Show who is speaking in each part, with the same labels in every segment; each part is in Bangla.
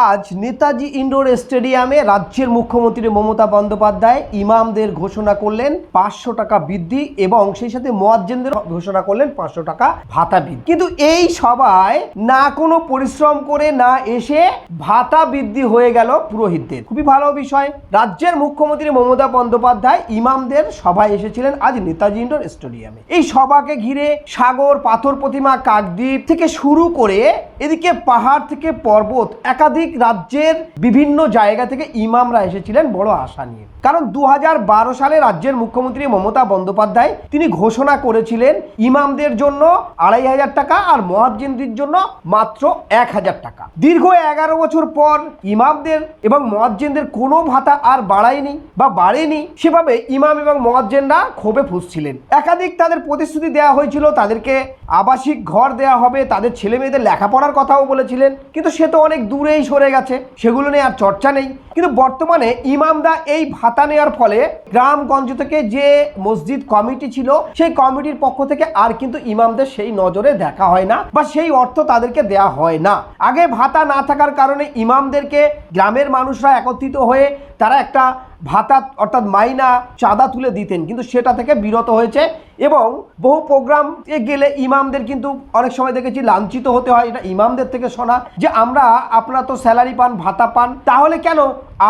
Speaker 1: আজ নেতাজি ইন্ডোর স্টেডিয়ামে রাজ্যের মুখ্যমন্ত্রী মমতা বন্দ্যোপাধ্যায় ইমামদের ঘোষণা করলেন পাঁচশো টাকা বৃদ্ধি এবং সেই সাথে মোয়াজ্জেনদের ঘোষণা করলেন পাঁচশো টাকা ভাতা বৃদ্ধি। কিন্তু এই সভায় না কোনো পরিশ্রম করে না এসে ভাতা বৃদ্ধি হয়ে গেল পুরোহিতদের। খুবই ভালো বিষয়। রাজ্যের মুখ্যমন্ত্রী মমতা বন্দ্যোপাধ্যায় ইমামদের সভায় এসেছিলেন আজ নেতাজি ইন্ডোর স্টেডিয়ামে। এই সভাকে ঘিরে সাগর, পাথর প্রতিমা, কাকদ্বীপ থেকে শুরু করে এদিকে পাহাড় থেকে পর্বত, একাধিক রাজ্যের বিভিন্ন জায়গা থেকে ইমামরা এসেছিলেন বড় আশা নিয়ে। কারণ দু হাজার বারো সালে রাজ্যের মুখ্যমন্ত্রী মমতা বন্দ্যোপাধ্যায়, তিনি ঘোষণা করেছিলেন ইমামদের জন্য আড়াই হাজার টাকা আর মহাজ্জিনদের জন্য মাত্র এক হাজার টাকা। দীর্ঘ এগারো বছর পর ইমামদের এবং মহাজ্জিনদের কোনো ভাতা আর বাড়ায়নি বা বাড়েনি, সেভাবে ইমাম এবং মহাজ্জেনরা ক্ষোভে ফুসছিলেন। একাধিক তাদের প্রতিশ্রুতি দেওয়া হয়েছিল, তাদেরকে আবাসিক ঘর দেওয়া হবে, তাদের ছেলে মেয়েদের লেখাপড়ার কথাও বলেছিলেন, কিন্তু সে তো অনেক দূরেই সরে গেছে, সেগুলো নিয়ে আর চর্চা নেই। কিন্তু বর্তমানে ইমামদা এই ভাতা নেওয়ার ফলে গ্রামগঞ্জ থেকে যে মসজিদ কমিটি ছিল, সেই কমিটির পক্ষ থেকে আর কিন্তু ইমামদের সেই নজরে দেখা হয় না বা সেই অর্থ তাদেরকে দেয়া হয় না। আগে ভাতা না থাকার কারণে ইমামদেরকে গ্রামের মানুষরা একত্রিত হয়ে তারা একটা ভাতা অর্থাৎ মাইনা চাঁদা তুলে দিতেন। কিন্তু সেটা থেকে বিরত হয়েছে এবং বহু প্রোগ্রাম গেলে ইমামদের কিন্তু অনেক সময় দেখেছি লাঞ্ছিত হতে হয়। এটা ইমামদের থেকে শোনা যে আমরা আপনারা তো স্যালারি পান, ভাতা পান, তাহলে কেন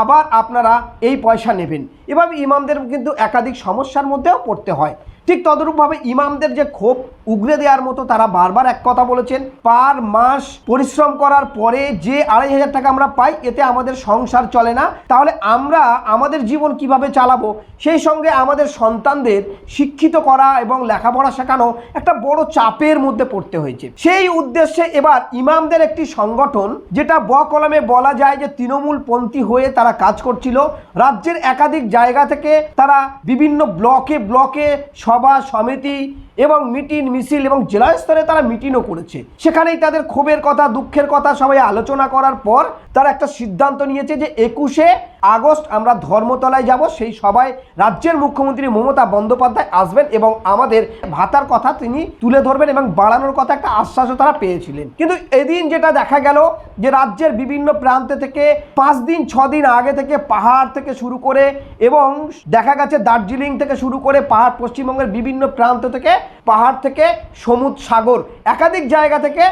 Speaker 1: আবার আপনারা এই পয়সা নেবেন? এভাবে ইমামদের কিন্তু একাধিক সমস্যার মধ্যেও পড়তে হয়। ঠিক তদরূপভাবে ইমামদের যে ক্ষোভ উগরে দেওয়ার মতো তারা বারবার এক কথা বলেছেন, পার মাস পরিশ্রম করার পরে যে আড়াই হাজার টাকা আমরা পাই, এতে আমাদের সংসার চলে না। তাহলে আমরা আমাদের জীবন কীভাবে চালাবো? সেই সঙ্গে আমাদের সন্তানদের শিক্ষিত করা এবং লেখাপড়া শেখানো একটা বড় চাপের মধ্যে পড়তে হয়েছে। সেই উদ্দেশ্যে এবার ইমামদের একটি সংগঠন, যেটা ব কলমে বলা যায় যে তৃণমূল পন্থী হয়ে তারা কাজ করছিল, রাজ্যের একাধিক জায়গা থেকে তারা বিভিন্ন ব্লকে ব্লকে সভা সমিতি এবং মিটিং, মিছিল এবং জেলা স্তরে তারা মিটিংও করেছে। সেখানেই তাদের ক্ষোভের কথা, দুঃখের কথা সবাই আলোচনা করার পর তারা একটা সিদ্ধান্ত নিয়েছে যে একুশে আগস্ট আমরা ধর্মতলায় যাব। সেই সবাই রাজ্যের মুখ্যমন্ত্রী মমতা বন্দ্যোপাধ্যায় আসবেন এবং আমাদের ভাতার কথা তিনি তুলে ধরবেন এবং বাড়ানোর কথা একটা আশ্বাসও তারা পেয়েছিলেন। কিন্তু এদিন যেটা দেখা গেল যে রাজ্যের বিভিন্ন প্রান্ত থেকে পাঁচ দিন, ছ দিন আগে থেকে পাহাড় থেকে শুরু করে এবং দেখা গেছে দার্জিলিং থেকে শুরু করে পাহাড় পশ্চিমবঙ্গের বিভিন্ন প্রান্ত থেকে পাহাড় থেকে সমুদ্র সাগর, একাধিক জায়গা থেকে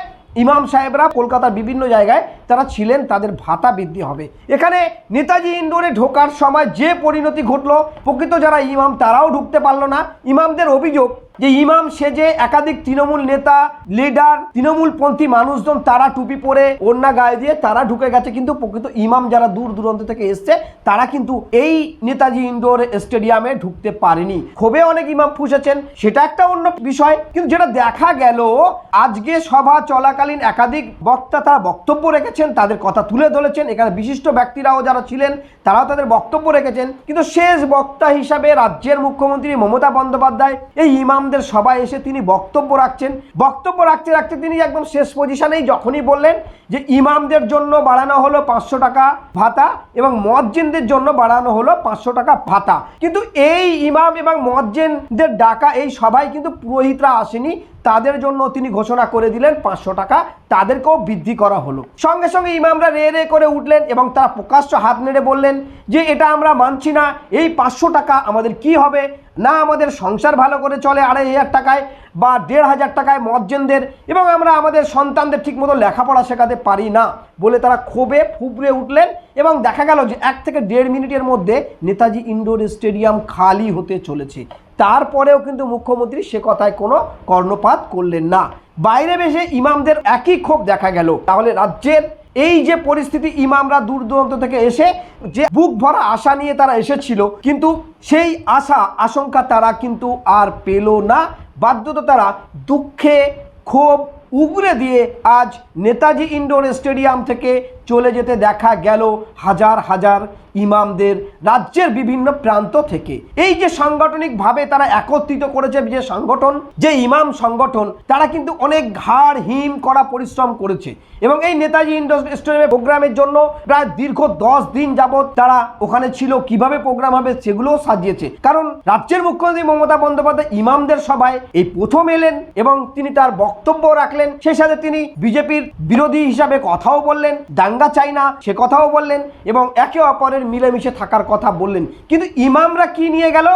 Speaker 1: ইমাম সাহেবরা কলকাতার বিভিন্ন জায়গায় তারা ছিলেন, তাদের ভাতা বৃদ্ধি হবে। এখানে নেতাজি ইন্দোরে ঢোকার সময় যে পরিণতি ঘটলো, প্রকৃত যারা ইমাম তারাও ঢুকতে পারল না। ইমামদের অভিযোগ যে ইমাম সেজে একাধিক তৃণমূল নেতা লিডার তৃণমূলপন্থী মানুষজন তারা টুপি পরে ওড়না গায়ে দিয়ে তারা ঢুকে গেছে। কিন্তু প্রকৃত ইমাম যারা দূর দূরান্ত থেকে এসছে, তারা কিন্তু এই নেতাজি ইন্ডোর স্টেডিয়ামে ঢুকতে পারেনি। ক্ষোভে অনেক ইমাম ফুসেছেন, সেটা একটা অন্য বিষয়। কিন্তু যেটা দেখা গেল, আজকে সভা চলাকালীন একাধিক বক্তা তারা বক্তব্য রেখেছেন, তাদের কথা তুলে ধরেছেন। এখানে বিশিষ্ট ব্যক্তিরাও যারা ছিলেন, তারাও তাদের বক্তব্য রেখেছেন। কিন্তু শেষ বক্তা হিসাবে রাজ্যের মুখ্যমন্ত্রী মমতা বন্দ্যোপাধ্যায়, এই ইমামদের সভায় এসে তিনি বক্তব্য রাখছেন। বক্তব্য রাখতে রাখতে তিনি একদম শেষ পজিশনেই যখনই বললেন যে ইমামদের জন্য বাড়ানো হলো পাঁচশো টাকা ভাতা এবং মজ্জিনদের জন্য বাড়ানো হলো পাঁচশো টাকা ভাতা। কিন্তু এই ইমাম এবং মজ্জিনদের ডাকা এই সভায় কিন্তু পুরোহিতরা আসেনি। তাদের জন্য তিনি ঘোষণা করে দিলেন পাঁচশো টাকা, তাদেরকেও বৃদ্ধি করা হলো। সঙ্গে সঙ্গে ইমামরা রে রে করে উঠলেন এবং তারা প্রকাশ্য হাত নেড়ে বললেন যে, এটা আমরা মানছি না। এই পাঁচশো টাকা আমাদের কি হবে? না আমাদের সংসার ভালো করে চলে আড়াই হাজার টাকায়। বা দেড় হাজার টাকায় মজ্জেনদের এবং আমরা আমাদের সন্তানদের ঠিকমতো লেখাপড়া শেখাতে পারি না বলে তারা ক্ষোভে ফুবড়ে উঠলেন এবং দেখা গেল যে এক থেকে দেড় মিনিটের মধ্যে নেতাজি ইন্ডোর স্টেডিয়াম খালি হতে চলেছে। তারপরেও কিন্তু মুখ্যমন্ত্রী সে কথায় কোনো কর্ণপাত করলেন না। বাইরে বেশে ইমামদের একই ক্ষোভ দেখা গেল। তাহলে রাজ্যের এই যে পরিস্থিতি ইমামরা দূর দূরান্ত থেকে এসে যে বুক ভরা আশা নিয়ে তারা এসেছিল, কিন্তু সেই আশা, আশঙ্কা তারা কিন্তু আর পেল না। বাধ্যত তারা দুঃখে ক্ষোভ উগরে দিয়ে আজ নেতাজি ইনডোর স্টেডিয়াম থেকে চলে যেতে দেখা গেল হাজার হাজার ইমামদের রাজ্যের বিভিন্ন প্রান্ত থেকে। এই যে সাংগঠনিকভাবে তারা একত্রিত করেছে যে সংগঠন, যে ইমাম সংগঠন, তারা কিন্তু অনেক ঘাড় হিম করা পরিশ্রম করেছে। এবং এই নেতাজি ইন্ডোর স্টেডিয়ামের প্রোগ্রামের জন্য প্রায় দীর্ঘ দশ দিন যাবৎ তারা ওখানে ছিল। কীভাবে প্রোগ্রাম হবে সেগুলোও সাজিয়েছে। কারণ রাজ্যের মুখ্যমন্ত্রী মমতা বন্দ্যোপাধ্যায় ইমামদের সভায় এই প্রথম এলেন এবং তিনি তার বক্তব্য রাখলেন। সেই সাথে তিনি বিজেপির বিরোধী হিসাবে কথাও বললেন, দাঙ্গা চাই না, সে কথাও বললেন এবং একে অপরের মিলেমিশে থাকার কথা বললেন। কিন্তু ইমামরা কি নিয়ে গেল?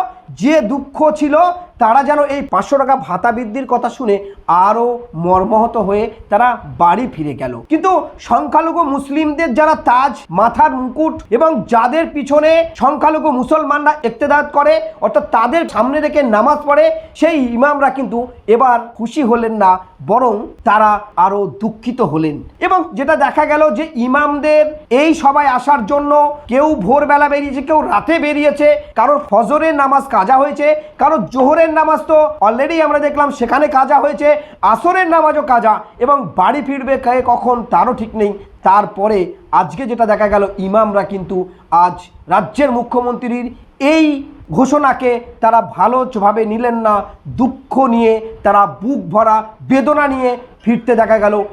Speaker 1: যে দুঃখ ছিল, তারা যেন এই পাঁচশো টাকা ভাতা বৃদ্ধির কথা শুনে আরও মর্মাহত হয়ে তারা বাড়ি ফিরে গেল। কিন্তু সংখ্যালঘু মুসলিমদের যারা তাজ, মাথার মুকুট এবং যাদের পিছনে সংখ্যালঘু মুসলমানরা ইক্তেদাত করে, অর্থাৎ তাদের সামনে রেখে নামাজ পড়ে, সেই ইমামরা কিন্তু এবার খুশি হলেন না, বরং তারা আরও দুঃখিত হলেন। এবং যেটা দেখা গেল যে ইমামদের এই সবাই আসার জন্য কেউ ভোরবেলা বেরিয়েছে, কেউ রাতে বেরিয়েছে, কারোর ফজরের নামাজ কাজা হয়েছে, কারোর জোহরের নামাজ তো অলরেডি আমরা দেখলাম সেখানে কাজা হয়েছে আসরের নামাজও কাজা এবং বাড়ি ফিরবে কে কখন তারও ঠিক নেই। তারপরে আজকে যেটা দেখা গেল, ইমামরা কিন্তু আজ রাজ্যের মুখ্যমন্ত্রীর এই ঘোষণাকে তারা ভালোভাবে নিলেন না। দুঃখ নিয়ে তারা বুক ভরা বেদনা নিয়ে ফিরতে দেখা গেল।